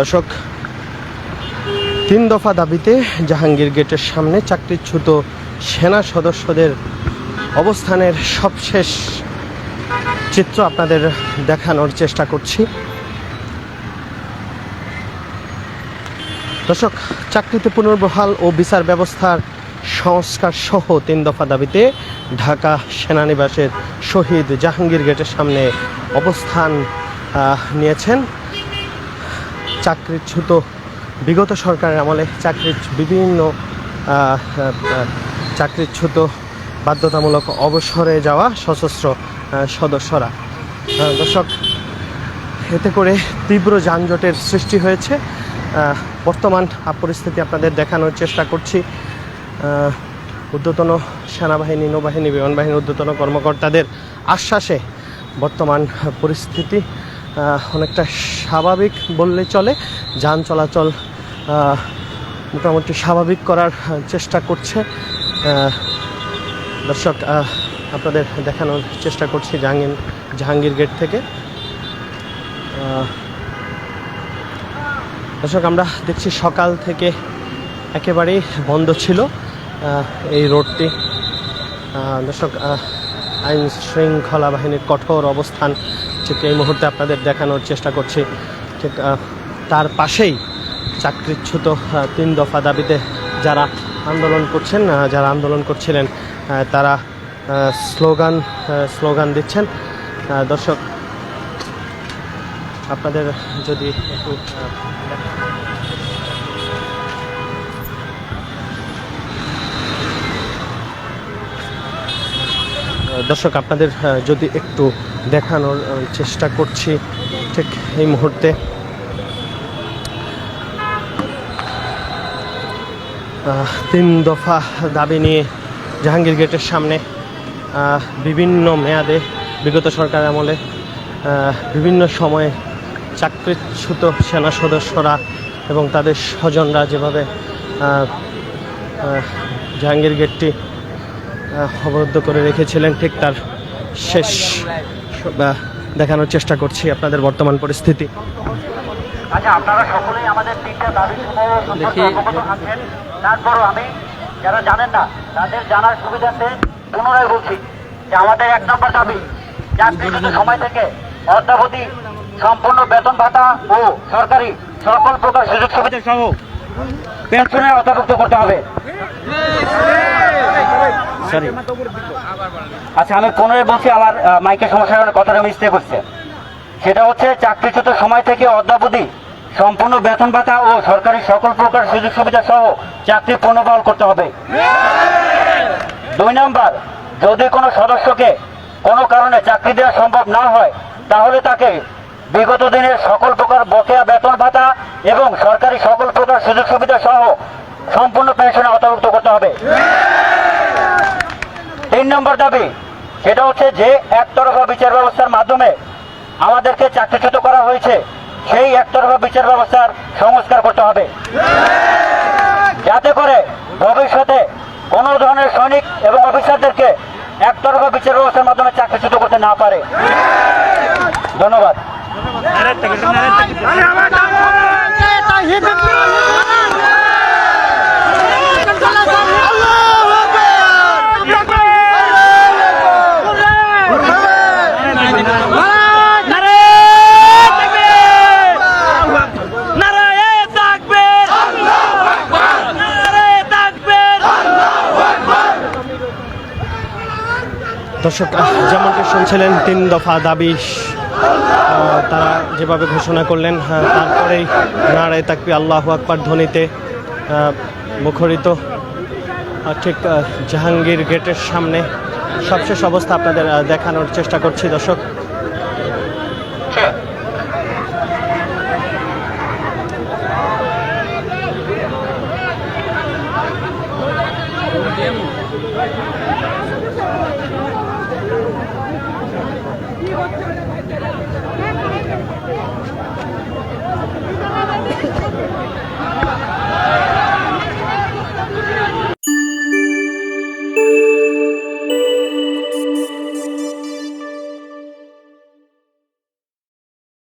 দর্শক, তিন দফা দাবিতে জাহাঙ্গীর গেটের সামনে চাকরিচ্যুত সেনা সদস্যদের অবস্থানের সবশেষ চিত্র আপনাদের দেখানোর চেষ্টা করছি। দর্শক, চাকরিতে পুনর্বহাল ও বিচার ব্যবস্থার সংস্কার সহ তিন দফা দাবিতে ঢাকা সেনানিবাসের শহীদ জাহাঙ্গীর গেটের সামনে অবস্থান নিয়েছেন। চাকরিচ্যুত বিগত সরকারের আমলে চাকরির বিভিন্ন আহ, চাকরিচ্যুত বাধ্যতামূলক অবসরে যাওয়া সশস্ত্র সদস্যরা। দর্শক এতে করে তীব্র যানজটের সৃষ্টি হয়েছে। বর্তমান পরিস্থিতি আপনাদের দেখানোর চেষ্টা করছি। ঊর্ধ্বতন সেনাবাহিনী নৌবাহিনী বিমান বাহিনীর ঊর্ধ্বতন কর্মকর্তাদের আশ্বাসে বর্তমান পরিস্থিতি। অনেকটা স্বাভাবিক বললে চলে। যান চলাচল মোটামুটি স্বাভাবিক করার চেষ্টা করছে। দর্শক আপনাদের দেখানোর চেষ্টা করছি জাহাঙ্গীর জাহাঙ্গীর গেট থেকে। দর্শক, আমরা দেখছি সকাল থেকে একেবারেই বন্ধ ছিল এই রোডটি। দর্শক আইন শৃঙ্খলা বাহিনীর কঠোর অবস্থান ঠিক এই মুহূর্তে আপনাদের দেখানোর চেষ্টা করছি। ঠিক তার পাশেই চাকরিচ্যুত তিন দফা দাবিতে যারা আন্দোলন করছেন যারা আন্দোলন করছিলেন তারা স্লোগান স্লোগান দিচ্ছেন। দর্শক, আপনাদের যদি একটু দর্শক, আপনাদের যদি একটু দেখানোর চেষ্টা করছি ঠিক এই মুহূর্তে। তিন দফা দাবি নিয়ে জাহাঙ্গীর গেটের সামনে বিভিন্ন মেয়াদে বিগত সরকার আমলে বিভিন্ন সময়ে চাকরিচ্যুত সেনা সদস্যরা এবং তাদের স্বজনরা যেভাবে জাহাঙ্গীর গেটটি অবরুদ্ধ করে রেখেছিলেন। ঠিক তার শেষ দেখানোর চেষ্টা করছি আপনাদের বর্তমান পরিস্থিতি। আচ্ছা আপনারা সকলেই আমাদের তিনটা দাবি দেখি। অবগত আছেন তারপরও আমি যারা জানেন না তাদের জানার সুবিধাতে পুনরায় বলছি যে আমাদের এক নম্বর দাবি সময় থেকে অদ্যাবধি সম্পূর্ণ বেতন ভাতা ও সরকারি সকল প্রকার সুযোগ সুবিধা সহ পেনশনের অন্তর্ভুক্ত করতে হবে। সরি। আচ্ছা আমি পুনরায় বলছি, আমার মাইকের সমস্যার কারণে কথাটা মিস্তে করছে সেটা হচ্ছে, চাকরিচ্যুত সময় থেকে অদ্যাবধি সম্পূর্ণ বেতন ভাতা ও সরকারি সকল প্রকার সুযোগ সুবিধা সহ চাকরি পুনর্বহাল করতে হবে। দুই নম্বর, যদি কোনো সদস্যকে কোনো কারণে চাকরি দেওয়া সম্ভব না হয়, তাহলে তাকে বিগত দিনের সকল প্রকার বকেয়া বেতন ভাতা এবং সরকারি সকল প্রকার সুযোগ সুবিধা সহ সম্পূর্ণ পেনশনে অন্তর্ভুক্ত করতে হবে। তিন নম্বর দাবি সেটা হচ্ছে যে একতরফা বিচার ব্যবস্থার মাধ্যমে আমাদেরকে চাকরিচ্যুত করা হয়েছে সেই একতরফা বিচার ব্যবস্থার সংস্কার করতে হবে যাতে করে ভবিষ্যতে কোনো ধরনের সৈনিক এবং অফিসারদেরকে একতরফা বিচার ব্যবস্থার মাধ্যমে চাকরিচ্যুত করতে না পারে ধন্যবাদ দর্শক যেমনটা শুনছিলেন তিন দফা দাবি তারা যেভাবে ঘোষণা করলেন হ্যাঁ, তারপরেই নারায় তাকবি আল্লাহ আকবার ধ্বনিতে মুখরিত। ঠিক জাহাঙ্গীর গেটের সামনে সবশেষ অবস্থা আপনাদের দেখানোর চেষ্টা করছি দর্শক।